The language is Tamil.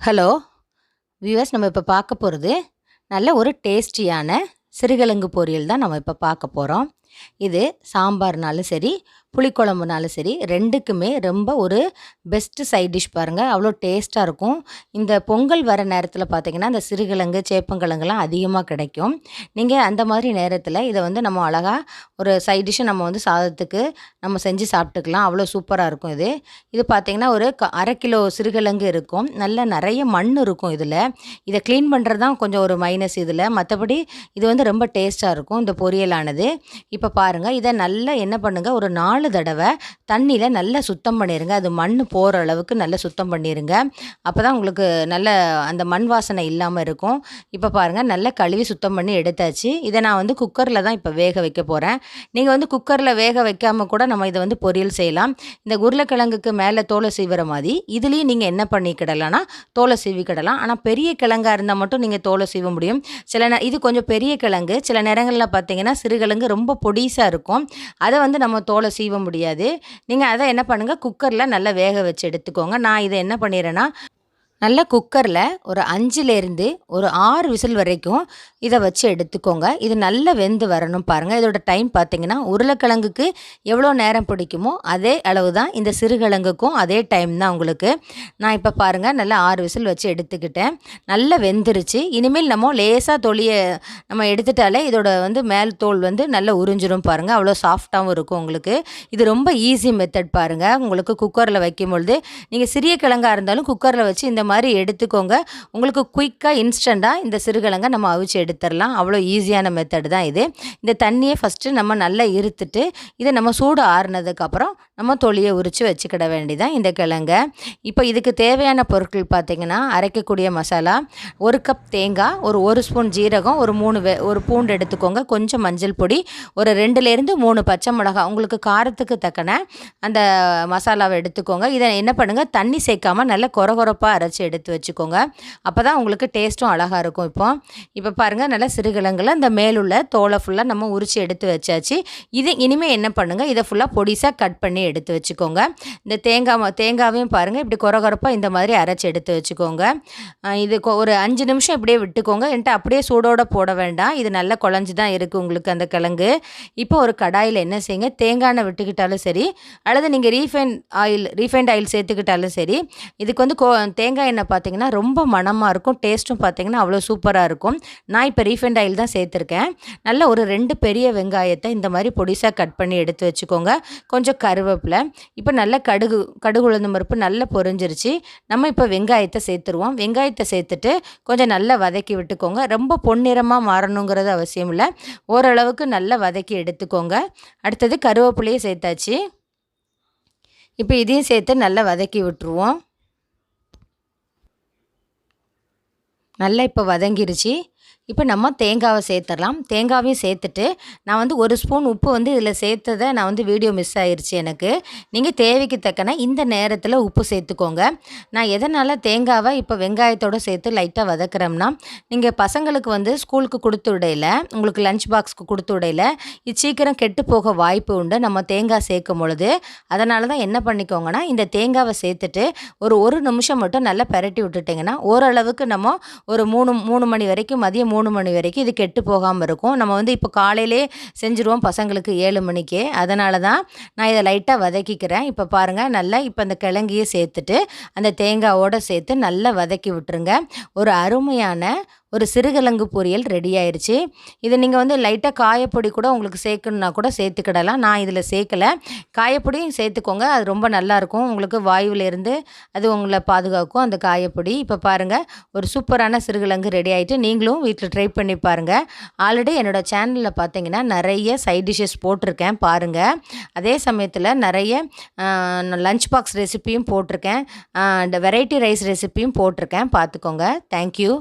ஹலோ வியூவர்ஸ் நம்ம இப்போ பார்க்க போகிறது நல்ல ஒரு டேஸ்டியான சிறுகிழங்கு பொரியல் தான் நம்ம இப்போ பார்க்க போகிறோம் இது சாம்பார்னாலும் சரி புளிக்குழம்புனாலும் சரி ரெண்டுக்குமே ரொம்ப ஒரு பெஸ்ட்டு சைட் டிஷ் பாருங்கள் அவ்வளோ டேஸ்ட்டாக இருக்கும். இந்த பொங்கல் வர நேரத்தில் பார்த்தீங்கன்னா இந்த சிறுகிழங்கு சேப்பங்கிழங்குலாம் அதிகமாக கிடைக்கும். நீங்கள் அந்த மாதிரி நேரத்தில் இதை வந்து நம்ம அழகாக ஒரு சைட் டிஷ்ஷை நம்ம வந்து சாதத்துக்கு நம்ம செஞ்சு சாப்பிட்டுக்கலாம். அவ்வளோ சூப்பராக இருக்கும் இது. இது பார்த்திங்கன்னா ஒரு க அரை கிலோ சிறுகிழங்கு இருக்கும். நல்ல நிறைய மண் இருக்கும் இதில். இதை க்ளீன் பண்ணுறது தான் கொஞ்சம் ஒரு மைனஸ் இதில். மற்றபடி இது வந்து ரொம்ப டேஸ்ட்டாக இருக்கும். இந்த பொரியலானது. இப்போ பாருங்கள் இதை நல்லா என்ன பண்ணுங்கள் ஒரு நாலு தடவை தண்ணியில் நல்லா சுத்தம் பண்ணிடுங்க அது மண் போகிற அளவுக்கு நல்லா சுத்தம் பண்ணிடுங்க அப்போ தான் உங்களுக்கு நல்ல அந்த மண் வாசனை இல்லாமல் இருக்கும். இப்போ பாருங்கள் நல்லா கழுவி சுத்தம் பண்ணி எடுத்தாச்சு. இதை நான் வந்து குக்கரில் தான் இப்போ வேக வைக்க போகிறேன் நீங்கள் வந்து குக்கரில் வேக வைக்காமல் கூட நம்ம இதை வந்து பொரியல் செய்யலாம். இந்த உருளைக்கிழங்குக்கு மேலே தோலை சீவிற மாதிரி இதுலேயும் நீங்கள் என்ன பண்ணிக்கிடலாம்னா தோலை சீவிக்கிடலாம் ஆனால் பெரிய கிழங்காக இருந்தால் மட்டும் நீங்கள் தோலை சீவ முடியும். சில இது கொஞ்சம் பெரிய கிழங்கு. சில நேரங்களில் பார்த்தீங்கன்னா சிறுகிழங்கு ரொம்ப பொடிசாக இருக்கும். அதை வந்து நம்ம தோலை சீவ முடியாது. நீங்கள் அதை என்ன பண்ணுங்கள் குக்கரில் நல்லா வேக வச்சு எடுத்துக்கோங்க. நான் இதை என்ன பண்ணிடுறேன்னா நல்லா குக்கரில் ஒரு அஞ்சுலேருந்து ஒரு ஆறு விசில் வரைக்கும் இதை வச்சு எடுத்துக்கோங்க. இது நல்லா வெந்து வரணும் பாருங்கள் இதோட டைம் பார்த்தீங்கன்னா உருளைக்கிழங்குக்கு எவ்வளோ நேரம் பிடிக்குமோ அதே அளவு தான் இந்த சிறுகிழங்குக்கும் அதே டைம் தான் உங்களுக்கு. நான் இப்போ பாருங்கள் நல்லா ஆறு விசில் வச்சு எடுத்துக்கிட்டேன். நல்லா வெந்துருச்சு. இனிமேல் நம்ம லேசாக தொலியை நம்ம எடுத்துட்டாலே இதோட வந்து மேல் தோல் வந்து நல்லா உறிஞ்சிரும் பாருங்கள் அவ்வளோ சாஃப்டாகவும் இருக்கும் உங்களுக்கு. இது ரொம்ப ஈஸி மெத்தட் பாருங்கள் உங்களுக்கு குக்கரில் வைக்கும் பொழுது நீங்கள் சிறிய கிழங்காக இருந்தாலும் குக்கரில் வச்சு இந்த மாதிரி எடுத்துக்கோங்க. உங்களுக்கு குயிக்காக இன்ஸ்டண்ட்டாக இந்த சிறுகிழங்கை நம்ம அவிச்சு எடுத்துடலாம். அவ்வளோ ஈஸியான மெத்தடு தான் இது. இந்த தண்ணியை ஃபஸ்ட்டு நம்ம நல்லா இருத்துட்டு இதை நம்ம சூடு ஆறுனதுக்கப்புறம் நம்ம தொலியை உரித்து வச்சுக்கிட வேண்டிதான் இந்த கிழங்க. இப்போ இதுக்கு தேவையான பொருட்கள் பார்த்திங்கன்னா அரைக்கக்கூடிய மசாலா ஒரு கப் தேங்காய் ஒரு ஒரு ஸ்பூன் ஜீரகம் ஒரு மூணு வே ஒரு பூண்டு எடுத்துக்கோங்க. கொஞ்சம் மஞ்சள் பொடி ஒரு ரெண்டுலேருந்து மூணு பச்சை மிளகா உங்களுக்கு காரத்துக்கு தக்கன அந்த மசாலாவை எடுத்துக்கோங்க. இதை என்ன பண்ணுங்கள் தண்ணி சேர்க்காமல் நல்லா கொரகொரப்பாக அரைச்சி எடுத்து வச்சுக்கோங்க. அப்போ தான் உங்களுக்கு டேஸ்ட்டும் அழகாக இருக்கும் இப்போ. இப்போ பாருங்கள் நல்லா சிறுகிழங்குல இந்த மேலுள்ள தோலை ஃபுல்லாக நம்ம உரித்து எடுத்து வச்சாச்சு. இது இனிமேல் என்ன பண்ணுங்கள் இதை ஃபுல்லாக பொடிசாக கட் பண்ணி எடுத்து வச்சுக்கோங்க. இந்த தேங்காய் தேங்காவையும் பாருங்கள் இப்படி குறகுறப்பாக இந்த மாதிரி அரைச்சி எடுத்து வச்சுக்கோங்க. இது ஒரு அஞ்சு நிமிஷம் இப்படியே விட்டுக்கோங்க. என்கிட்ட அப்படியே சூடோடு போட வேண்டாம். இது நல்லா குழஞ்சி தான் இருக்குது உங்களுக்கு அந்த கிழங்கு. இப்போ ஒரு கடாயில் என்ன செய்யுங்க தேங்காய் எண்ணெய் விட்டுக்கிட்டாலும் சரி அல்லது நீங்கள் ரீஃபைண்ட் ஆயில் ரீஃபைண்ட் ஆயில் சேர்த்துக்கிட்டாலும் சரி இதுக்கு வந்து கோ தேங்காய் எண்ணெய் பார்த்தீங்கன்னா ரொம்ப மணமாக இருக்கும். டேஸ்ட்டும் பார்த்தீங்கன்னா அவ்வளோ சூப்பராக இருக்கும். நான் இப்போ ரீஃபைண்ட் ஆயில் தான் சேர்த்துருக்கேன். நல்ல ஒரு ரெண்டு பெரிய வெங்காயத்தை இந்த மாதிரி பொடிசாக கட் பண்ணி எடுத்து வச்சுக்கோங்க. கொஞ்சம் கருவேப்பிலை. இப்போ நல்ல கடுகு கடுகு உளுந்து பருப்பு நல்லா பொரிஞ்சிருச்சு. நம்ம இப்போ வெங்காயத்தை சேர்த்துருவோம். வெங்காயத்தை சேர்த்துட்டு கொஞ்சம் நல்லா வதக்கி விட்டுக்கோங்க. ரொம்ப பொன்னிறமாக மாறணுங்கிறது அவசியம் இல்லை. ஓரளவுக்கு நல்லா வதக்கி எடுத்துக்கோங்க. அடுத்தது கருவேப்பிலையே சேர்த்தாச்சு. இப்போ இதையும் சேர்த்து நல்லா வதக்கி விட்டுருவோம். நல்லா இப்போ வதங்கிருச்சு. இப்போ நம்ம தேங்காவை சேர்த்துடலாம். தேங்காவையும் சேர்த்துட்டு நான் வந்து ஒரு ஸ்பூன் உப்பு வந்து இதில் சேர்த்ததை நான் வந்து வீடியோ மிஸ் ஆயிடுச்சு எனக்கு. நீங்கள் தேவைக்கு தக்கன இந்த நேரத்தில் உப்பு சேர்த்துக்கோங்க. நான் எதனால் தேங்காவை இப்போ வெங்காயத்தோடு சேர்த்து லைட்டாக வதக்குறோம்னா நீங்கள் பசங்களுக்கு வந்து ஸ்கூலுக்கு கொடுத்து விடையில உங்களுக்கு லஞ்ச் பாக்ஸ்க்கு கொடுத்து விடையில இது சீக்கிரம் கெட்டு போக வாய்ப்பு உண்டு. நம்ம தேங்காய் சேர்க்கும் பொழுது. அதனால தான் என்ன பண்ணிக்கோங்கன்னா இந்த தேங்காவை சேர்த்துட்டு ஒரு ஒரு நிமிஷம் மட்டும் நல்லா பரட்டி விட்டுட்டிங்கன்னா ஓரளவுக்கு நம்ம ஒரு மூணு மூணு மணி வரைக்கும் மதியம் மூணு மணி வரைக்கும் இது கெட்டு போகாமல் இருக்கும். நம்ம வந்து இப்போ காலையிலே செஞ்சுருவோம் பசங்களுக்கு ஏழு மணிக்கே. அதனால தான் நான் இதை லைட்டாக வதக்கிக்கிறேன். இப்போ பாருங்கள் நல்லா இப்போ அந்த கிழங்கியை சேர்த்துட்டு அந்த தேங்காவோடு சேர்த்து நல்லா வதக்கி விட்டுருங்க. ஒரு அருமையான ஒரு சிறுகிழங்கு பொரியல் ரெடி ஆயிடுச்சு இதை நீங்கள் வந்து லைட்டாக காயப்பொடி கூட உங்களுக்கு சேர்க்கணுன்னா கூட சேர்த்துக்கிடலாம். நான் இதில் சேர்க்கலை. காயப்பொடியும் சேர்த்துக்கோங்க. அது ரொம்ப நல்லாயிருக்கும் உங்களுக்கு வாயுவிலேருந்து அது உங்களை பாதுகாக்கும் அந்த காயப்பொடி. இப்போ பாருங்கள் ஒரு சூப்பரான சிறுகிழங்கு ரெடி ஆகிட்டு நீங்களும் வீட்டில் ட்ரை பண்ணி பாருங்கள் ஆல்ரெடி என்னோடய சேனலில் பார்த்தீங்கன்னா நிறைய சைட் டிஷ்ஷஸ் போட்டிருக்கேன். பாருங்கள் அதே சமயத்தில் நிறைய லஞ்ச் பாக்ஸ் ரெசிப்பியும் போட்டிருக்கேன். வெரைட்டி ரைஸ் ரெசிப்பியும் போட்டிருக்கேன். பார்த்துக்கோங்க தேங்க்யூ